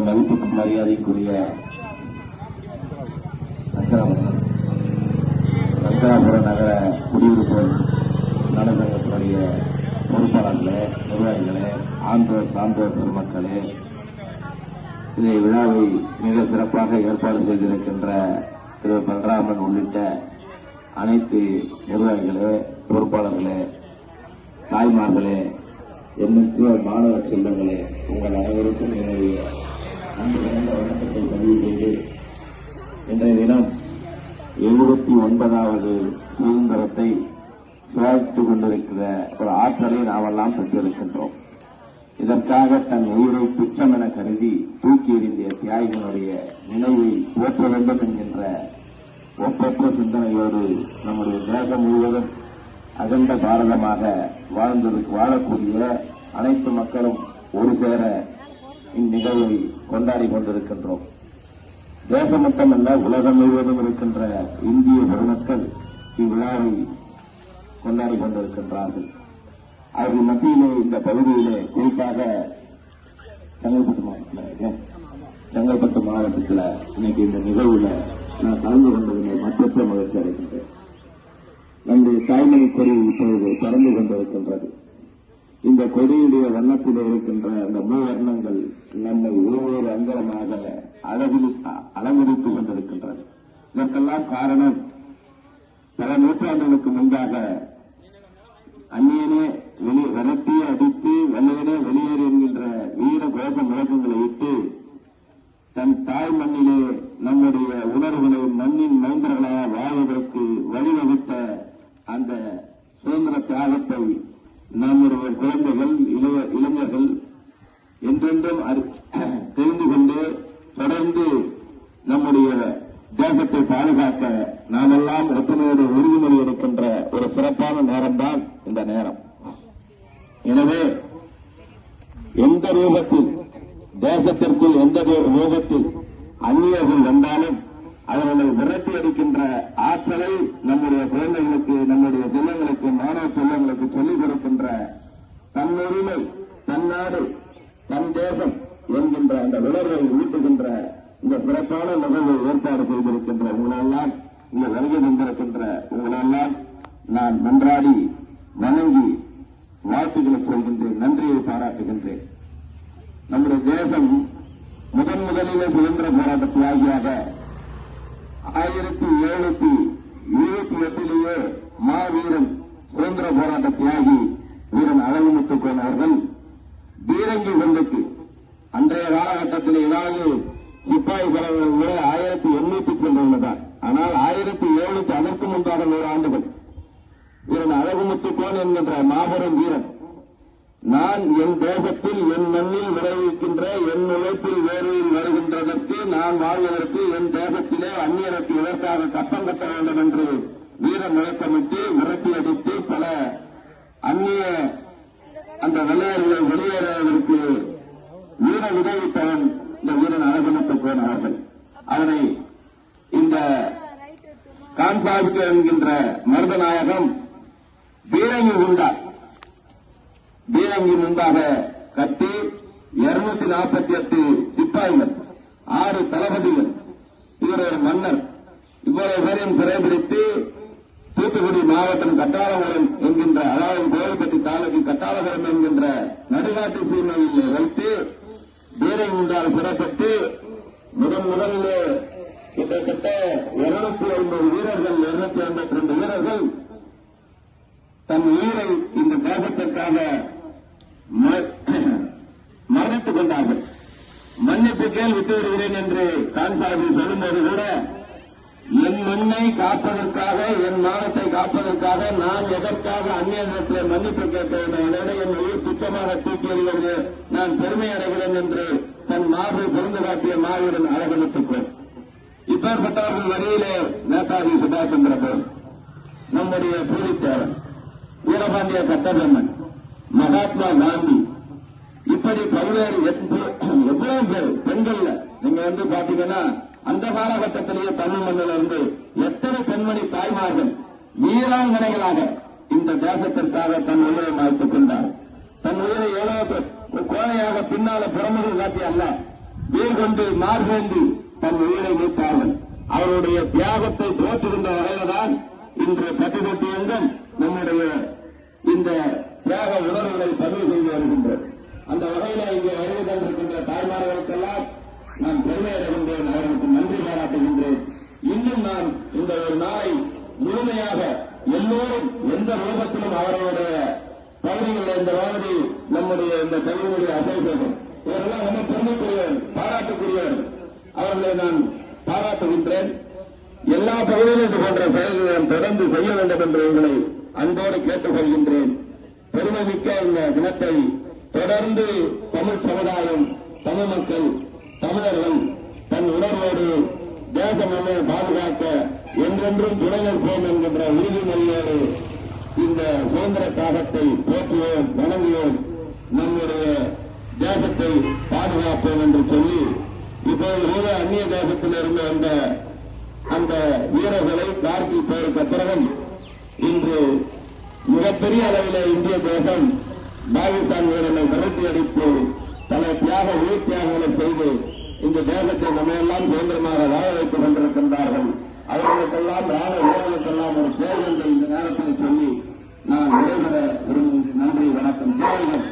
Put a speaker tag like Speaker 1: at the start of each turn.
Speaker 1: பெரும் மதிப்புக்கு மரியாதைக்குரிய சங்கராபுரம் சங்கராபுரம் நகர குடியிருப்பு நலசங்கத்தினுடைய பொறுப்பாளர்களே நிர்வாகிகளே ஆண்டோர் சான்றோர் பெருமக்களே இந்த விழாவை மிக சிறப்பாக ஏற்பாடு செய்திருக்கின்ற திரு. பலராமன் உள்ளிட்ட அனைத்து நிர்வாகிகளே பொறுப்பாளர்களே தாய்மார்களே என்னுக்கு மாணவ செல்வங்களே உங்கள் அனைவருக்கும் என்னுடைய அன்பு கலந்த வணக்கத்தை பதிவு செய்து இன்றைய தினம் எழுபத்தி ஒன்பதாவது சுதந்திரத்தை சுவாசித்துக் கொண்டிருக்கிற ஒரு ஆற்றலை நாமெல்லாம் பெற்றிருக்கின்றோம். இதற்காக தன் உயிரை துச்சம் என கருதி தூக்கி எறிந்திய தியாகிகளுடைய நினைவை போற்ற வேண்டும் என்கின்ற ஒப்பற்ற சிந்தனையோடு நம்முடைய தேசம் முழுவதும் அகண்ட பாரதமாக வாழ்ந்ததற்கு வாழக்கூடிய அனைத்து மக்களும் ஒரு சேர இந்நிகழ்வை கொண்டாடி கொண்டிருக்கின்றோம். தேசம் மட்டுமல்ல உலகம் முழுவதும் இருக்கின்ற இந்திய பெருமக்கள் இவ்விழாவை கொண்டாடி கொண்டிருக்கின்றார்கள். அவர்கள் மத்தியிலே இந்த பகுதியிலே குறிப்பாக செங்கல்பட்டு மாவட்டத்தில் செங்கல்பட்டு மாவட்டத்தில் இன்னைக்கு இந்த நிகழ்வில் நான் கலந்து கொண்டதில் மற்றற்ற மகிழ்ச்சி அடைகின்றேன். நம்முடைய தாய்மொழி பொருள் இப்பொழுது பறந்து கொண்டிருக்கின்றது. இந்த கொடியுடைய வண்ணத்தில் இருக்கின்ற அந்த மூவர்ணங்கள் நம்மை ஒவ்வொரு அங்கலமாக அழகில் அலங்கரித்துக் கொண்டிருக்கின்றது. இதற்கெல்லாம் காரணம் பல நூற்றாண்டுகளுக்கு முன்பாக அந்நியனே வெளி விரட்டி அடித்து வெள்ளையனே வெளியேறு என்கின்ற வீர கோஷ முழக்கங்களை இட்டு தன் தாய் மண்ணிலே நம்முடைய உணர்வுகளை மண்ணின் மைந்தர்களாக வாழ்வதற்கு வழிவகுத்த அந்த சுதந்திர தியாகத்தை நம்முடைய குழந்தைகள் இளைய இளைஞர்கள் என்றென்றும் தெரிந்து கொண்டு தொடர்ந்து நம்முடைய தேசத்தை பாதுகாக்க நாமெல்லாம் ஒற்றுமையோடு உறுதிமொழி எடுக்கின்ற ஒரு சிறப்பான நேரம்தான் இந்த நேரம். எனவே எந்த ரூபத்தில் தேசத்திற்குள் எந்த ரூபத்தில் அந்நியர்கள் வந்தாலும் அவர்களை விரட்டி அடிக்கின்ற ஆற்றலை நம்முடைய குழந்தைகளுக்கு நம்முடைய செல்லங்களுக்கு மாணவ செல்லங்களுக்கு சொல்லிக் கொடுக்கின்ற தன் தன்னாடு தன் தன் தேசம் என்கின்ற அந்த உணர்வை ஊட்டுகின்ற இந்த சிறப்பான நிகழ்வை ஏற்பாடு செய்திருக்கின்ற உங்களெல்லாம் இந்த வருகை தந்திருக்கின்ற உங்களெல்லாம் நான் மன்றாடி வணங்கி வாழ்த்துக்களை சொல்கின்றேன் நன்றியை பாராட்டுகின்றேன். நம்முடைய தேசம் முதன் முதலிலே சுதந்திர போராட்ட தியாகியாக ஆயிரத்தி எழுநூத்தி இருபத்தி எட்டிலேயே மாவீரன் சுதந்திர போராட்ட தியாகி வீரன் அழகுமுத்துக்கோன் அவர்கள் பீரங்கி குண்டுக்கு. அன்றைய காலகட்டத்தில் ஏதாவது சிப்பாய் செலவுகள் கூட ஆயிரத்தி எண்ணூத்தி சென்றுள்ளதார் ஆனால் ஆயிரத்தி எழுநூத்தி அதற்கு முன்பாக நூறு ஆண்டுகள். வீரன் அழகுமுத்துக்கோன் என்கின்ற மாபெரும் வீரன். நான் என் தேசத்தில் என் மண்ணில் விளைவிக்கின்ற என் உழைப்பில் வேறு நான் வாழ்வதற்கு என் தேசத்திலே அந்நியருக்கு இதற்காக கப்பம் கட்ட வேண்டும் என்று வீர முழக்கமிட்டு விரட்டி அடித்து பல அந்நிய அந்த வெள்ளையர்களை வெளியேறுவதற்கு வீர உதவித்தவன் இந்த வீரன் அழகுமுத்துக்கோன் அவர்கள் அவனை இந்த கான்சாபிக்கு என்கின்ற மருதநாயகம் பீரங்கி உண்டா பீரங்கி முன்பாக கட்டி இருநூத்தி நாற்பத்தி எட்டு சிப்பாய்கள் ஆறு தளபதிகள். இவர் ஒரு மன்னர். இவ்வளவு பேரையும் சிறைபிடித்து தூத்துக்குடி மாவட்டம் கட்டாளபுரம் என்கின்ற அதாவது கோவில்பட்டி தாலுக்கு கட்டாளபுரம் என்கின்ற நடுநாட்டு சீமையில் வைத்து பீரங்கி உண்டால் சிறப்பட்டு முதன் முதலில் கிட்டத்தட்ட இருநூத்தி ஐம்பது வீரர்கள் இருநூத்தி ஐம்பத்தி ரெண்டு வீரர்கள் தன் உயிரை இந்த தேசத்திற்காக மறைத்துக் கொண்டார்கள். மன்னிப்பு கேள் வருகிறேன் என்று சாஹிப் சொல்லும்போது கூட என் மண்ணை காப்பதற்காக என் மானத்தை காப்பதற்காக நான் எதற்காக அந்நியத்தில் மன்னிப்பு கேட்டேன்? அதோட என் உயிர் துச்சமாக தூக்கி எறிவது நான் பெருமை அடைகிறேன் என்று தன் மார்பை பொருந்து காட்டிய மாவீரன் அழகெடுத்துக்கொள் இப்பேற்பட்டவர்கள் வழியிலே நேதாஜி சுபாஷ் சந்திர போஸ் நம்முடைய பூரித்தேவன் வீரபாண்டிய கட்டபொம்மன் மகாத்மா காந்தி இப்படி பல்வேறு எத்த- பேர் பெண்கள்ல. நீங்க வந்து பாத்தீங்கன்னா அந்த காலகட்டத்திலேயே தமிழ் மண்ணில் இருந்து எத்தனை பெண்மணி தாய்மார்கள் வீராங்கனைகளாக இந்த தேசத்திற்காக தன் உயிரை மாய்த்துக் கொண்டார். தன் உயிரை எவ்வளவு கோழையாக பின்னால புறமுகம் காட்டி அல்ல வீர் கொண்டு மார்பேந்தி தன் உயிரை நீத்தார்கள். அவருடைய தியாகத்தை தோற்றுகின்ற வகையில தான் இன்று பட்டுக்கொட்டி எங்கும் நம்முடைய இந்த தியாக உணர்வுகளை பதிவு செய்து வருகின்றது அந்த வகையில இங்கே வருகை தந்திருக்கின்ற தாய்மார்களுக்கெல்லாம் நான் பெருமை அடைகின்றேன் அவர்களுக்கு நன்றி பாராட்டுகின்றேன். இன்னும் நான் இந்த ஒரு நாளை முழுமையாக எல்லோரும் எந்த ரூபத்திலும் அவர்களுடைய பகுதிகளில் இந்த மாதிரி நம்முடைய இந்த கல்வியுடைய அசோசியேஷன் இவரெல்லாம் ரொம்ப பெருமைக்குரியவர்கள் பாராட்டுக்குரியவர்கள். அவர்களை நான் பாராட்டுகின்றேன். எல்லா பகுதியிலும் இது போன்ற செயல்களை நாம் தொடர்ந்து செய்ய வேண்டும் என்று உங்களை அன்போடு கேட்டுக்கொள்கின்றேன். பெருமைமிக்க இந்த தினத்தை தொடர்ந்து தமிழ் சமுதாயம் தமிழ் மக்கள் தமிழர்கள் தன் உணர்வோடு தேச மண்ணை பாதுகாக்க என்றென்றும் துணை நிற்போம் என்கின்ற உறுதிமொழியோடு இந்த சுதந்திர தாகத்தை போற்றுவோம் வணங்குவோம். நம்முடைய தேசத்தை பாதுகாப்போம் என்று சொல்லி இப்போது கூட அந்நிய தேசத்திலிருந்து வந்த அந்த வீரர்களை கார்கி போருக்கு பிறகும் இன்று மிகப்பெரிய அளவில் இந்திய தேசம் பாகிஸ்தான் வீரனை விரட்டி அடித்து பல தியாக உயிர் தியாகங்களை செய்து இந்த தேசத்தை நம்மையெல்லாம் சுதந்திரமாக வாழ வைத்துக் கொண்டிருக்கின்றார்கள். அவர்களுக்கெல்லாம் ராணுவ வீரர்களுக்கெல்லாம் ஒரு பேர் என்று இந்த நேரத்தில் சொல்லி நான் விடைபெற விரும்புகிறேன் நன்றி வணக்கம். தேவைகள்